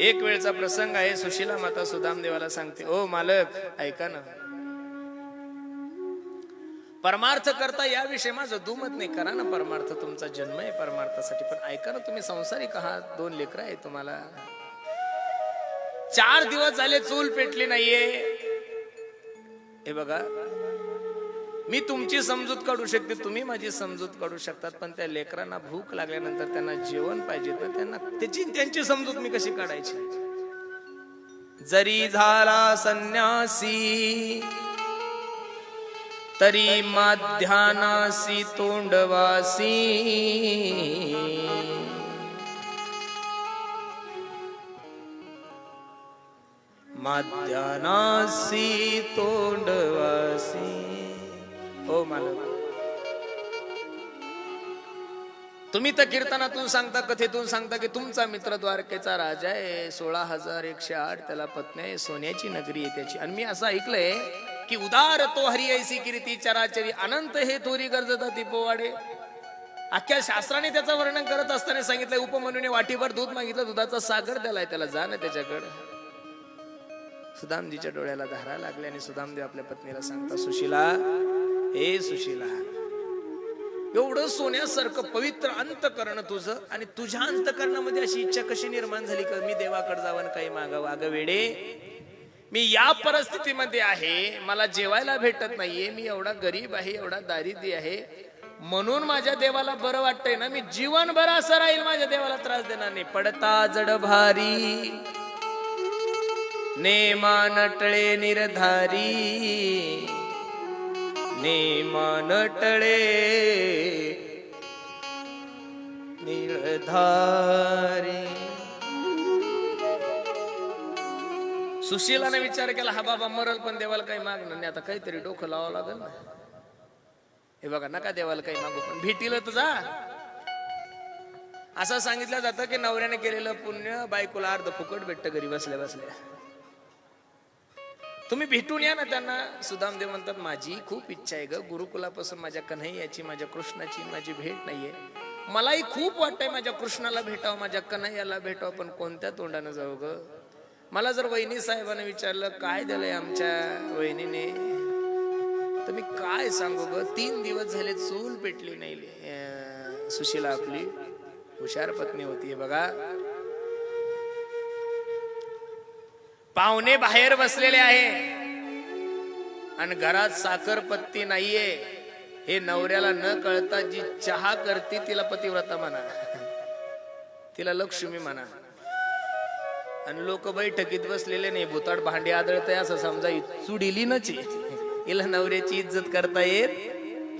एक वेळचा प्रसंग आहे सुशीला माता सुदामदेवाला सांगते ओ मालक ऐका ना. परमार्थ करता याविषयी माझं दुमत नाही करा ना परमार्थ तुमचा जन्म आहे परमार्थासाठी. पण ऐका ना तुम्ही संसारिक आहात दोन लेकरं आहे तुम्हाला. चार दिवस झाले चूल पेटली नाहीये. हे बघा. मी तुमची समजूत काढू शकते तुम्ही माझी समजूत काढू शकतात पण त्या लेकरांना भूक लागल्यानंतर त्यांना जेवण पाहिजे तर त्यांना त्याची त्यांची समजूत मी कशी काढायची? जरी झाला संन्यासी तरी माध्यानासी तोंडवासी माध्यानासी तोंडवासी. हो मालक. तुम्ही तर कीर्तनातून सांगता कथेतून सांगता की तुमचा मित्र द्वारकेचा राजा आहे. सोळा हजार एकशे आठ त्याला पत्नी आहे. सोन्याची नगरी आहे त्याची. आणि मी असं ऐकलंय की उदार तो हरी ऐसी कीर्ती चराचरी अनंत हे थोरी गरजता ती पोवाडे. अख्ख्या शास्त्राने त्याचं वर्णन करत असताना सांगितलंय उपमनुने वाटीभर दूध मागितलं दुधाचा सागर दिलाय त्याला जा ना त्याच्याकडे. सुदामजीच्या डोळ्याला धारा लागल्या आणि सुदामदेव आपल्या पत्नीला सांगता सुशीला हे सुशीला एवढं सोन्यासारखं पवित्र अंतकरण तुझं आणि तुझ्या अंतकरणामध्ये अशी इच्छा कशी निर्माण झाली का? मी देवाकडे जावं काही मागावं. अगं वेडे मी या परिस्थितीमध्ये आहे मला जेवायला भेटत नाहीये मी एवढा गरीब आहे एवढा दारिद्र्य आहे. म्हणून माझ्या देवाला बरं वाटतंय ना मी जीवनभर असं राहील माझ्या देवाला त्रास देणार नाही. पडता जड भारी नेमा नटळे निर्धारी. नेमा नटळे निर्धारी सुशीलाने विचार केला हा बाबा मरल पण देवाला काही मागणार नाही आता काहीतरी डोकं लावावं लागेल ना. हे बघा नका देवाला काही मागू पण भेटील तर जा. असं सांगितलं जातं की नवऱ्याने केलेलं पुण्य बायकोला अर्ध फुकट भेटतं घरी बसल्या बसल्या. तुम्ही भेटून या ना त्यांना. सुदामदेव म्हणतात माझी खूप इच्छा आहे ग. गुरुकुलापासून माझ्या कन्हैयाची माझ्या कृष्णाची माझी भेट नाहीये. मलाही खूप वाटतंय माझ्या कृष्णाला भेटावं माझ्या कन्हैयाला भेटावं पण कोणत्या तोंडानं जाऊ ग? मला जर वहिनी साहेबांना विचारलं काय दिलंय आमच्या वहिनीने? तर मी काय सांगू ग? तीन दिवस झाले चूल पेटली नाही सुशीला आपली. हुशार पत्नी होती बघा. पाहुणे बाहेर बसलेले आहे. आणि घरात साखरपत्ती नाहीये. हे नवऱ्याला न कळता जी चहा करते तिला पतिव्रता म्हणा. तिला लक्ष्मी म्हणा. आणि लोक बैठकीत बसलेले नाही. भुताड भांडी आदळतंय असं समजा चुडिली नची हिला नवऱ्याची इज्जत करता येत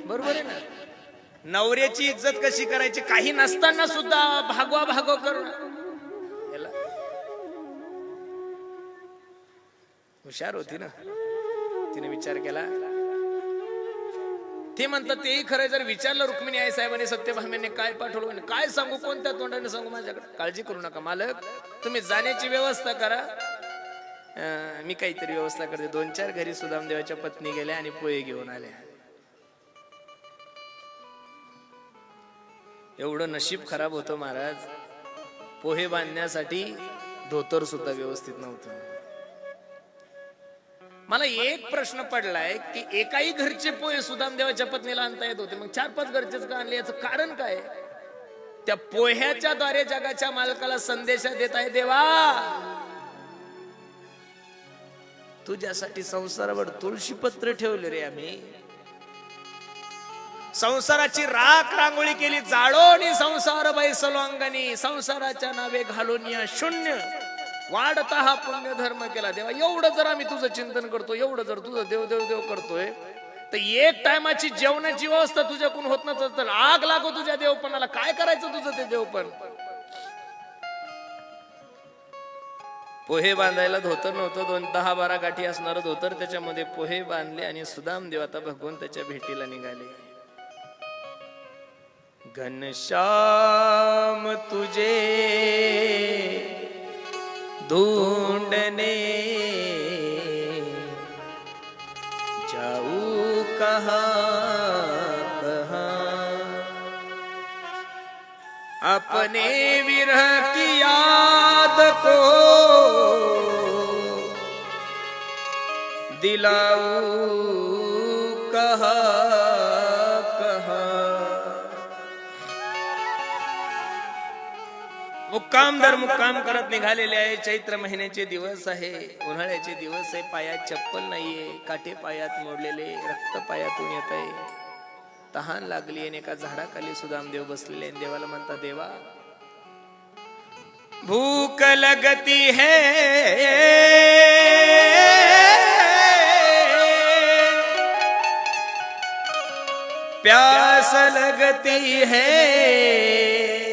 बरोबर आहे ना? नवऱ्याची इज्जत कशी करायची? काही नसताना सुद्धा भागवा भागव करणं. हुशार होती ना. तिने विचार केला. ते म्हणतात तेही खरं जर विचारलं रुक्मिणी आई साहेबांनी सत्यभामेने काय पाठवलं काय सांगू कोणत्या तोंडाने सांगू माझ्याकडे? काळजी करू नका मालक. तुम्ही जाण्याची व्यवस्था करा. मी काहीतरी व्यवस्था करते. दोन चार घरी सुदामदेवाच्या पत्नी गेल्या आणि पोहे घेऊन आल्या. एवढं नशीब खराब होतं महाराज. पोहे बांधण्यासाठी धोतर सुद्धा व्यवस्थित नव्हतं. मला एक प्रश्न पडलाय की एकाही घरचे पोहे सुदामदेवाच्या पत्नीला आणता येत होते. मग चार पाच घरचेच का आणले. याचं कारण काय? त्या पोह्याच्या द्वारे जगाच्या मालकाला संदेशा देत आहे देवा. तुझ्यासाठी संसारावर तुळशी पत्र ठेवले रे आम्ही. संसाराची राख रांगोळी केली जाळोनी संसार बैसलो अंगणी. संसाराच्या नावे घालून या शून्य. वाढता हा पुण्य धर्म केला. देवा एवढं जर आम्ही तुझं चिंतन करतो एवढं जर तुझं देव देव देव करतोय तर एक टायमाची जेवणाची व्यवस्था तुझ्याकडून होत नसत तर आग लागो तुझ्या देवपणाला. काय करायचं तुझं ते देवपण? पोहे बांधायला धोतर नव्हतं दोन दहा बारा गाठी असणार धोतर त्याच्यामध्ये पोहे बांधले आणि सुदाम देव आता भगवंताच्या भेटीला निघाले. घनश्याम तुझे ढूंढने जाऊ कहाँ कहाँ अपने विरह की याद को दिलाऊ कहाँ मुक्काम दर मुक्काम करत निघालेले आहे. चैत्र महिन्याचे दिवस आहे. उन्हाळ्याचे दिवस आहे. पायात चप्पल नाहीये. काटे पायात मोडलेले रक्त पायातून येत आहे. तहान लागली आणि एका झाडाखाली सुदामदेव बसलेले आणि देवाला म्हणता देवा भूक लगती है. प्यास लगती है।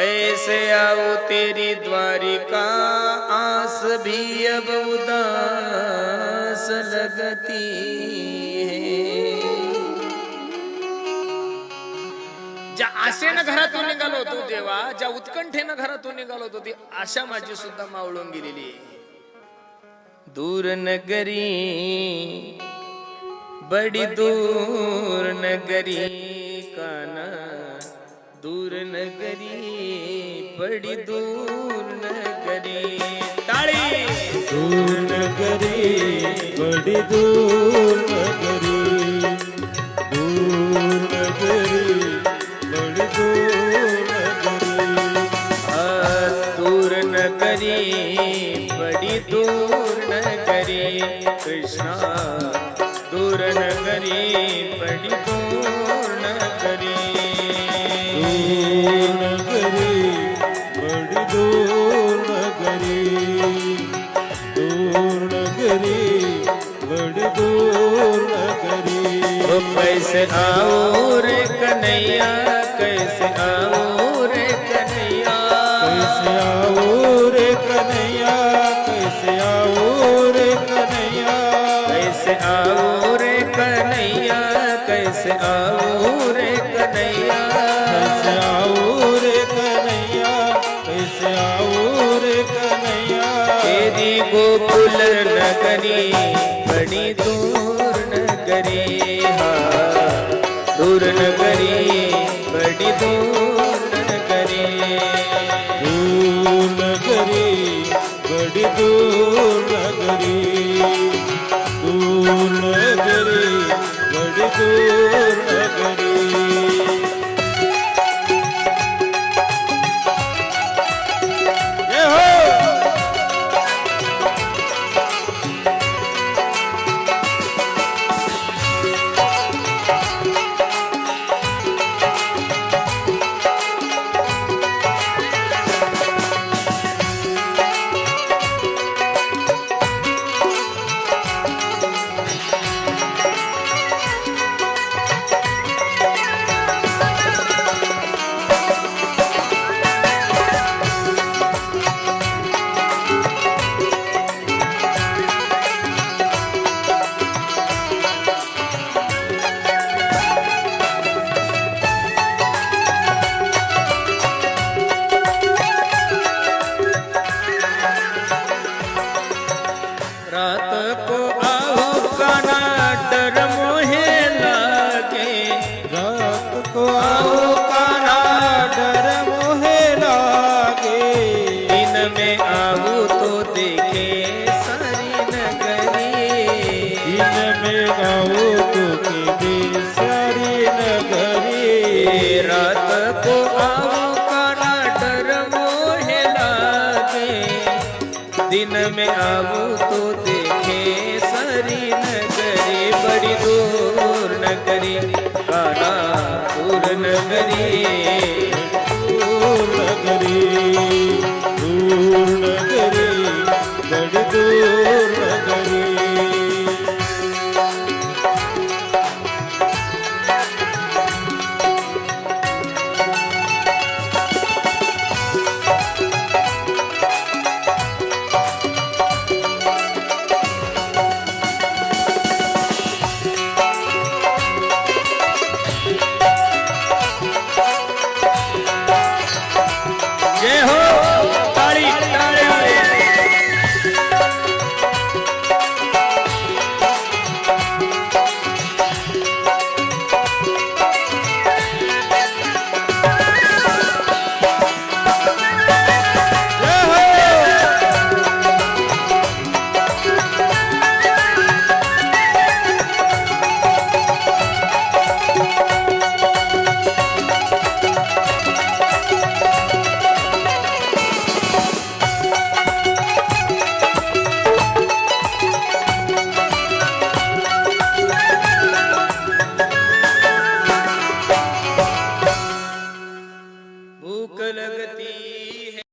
कैसे आओ तेरी द्वारिका? आस भी अब उदास लगती है। ज्या आशेनं घरातून निघालो होतो देवा ज्या उत्कंठेनं घरातून निघालो होतो ती आशा माझी सुद्धा मावळून गेलेली दूर नगरी बड़ी दूर नगरी. दूर नगरी बड़ी दूर न करी ताली दूर नगरी बड़ी दूर न करी दूर न बड़ी दूर न आ दूर नगरी बड़ी दूर नगरी। कृष्णा दूर नगरी बड़ी दूर न कैसे आओ रे कन्हैया कैसे आओ रे कन्हैया? कैसे आओ रे कन्हैया कैसे आओ रे कन्हैया? कैसे आओ रे कन्हैया कैसे आओ करी बड़ी दूर नगरी करी दूर नगरी करी बड़ी दूर नगरी. दूर नगरी करी बड़ी दूर नगरी. दूर नगरी करी बड़ी दूर दिन में गाओ तो के सारी नगरी। रात को आओ काना डर मोहे लागे। दिन में आओ तो देखे सारी नगरी। बड़ी दूर नगरी काना दूर नगरी। दूर नगरी दूर नगरी बड़ी दूर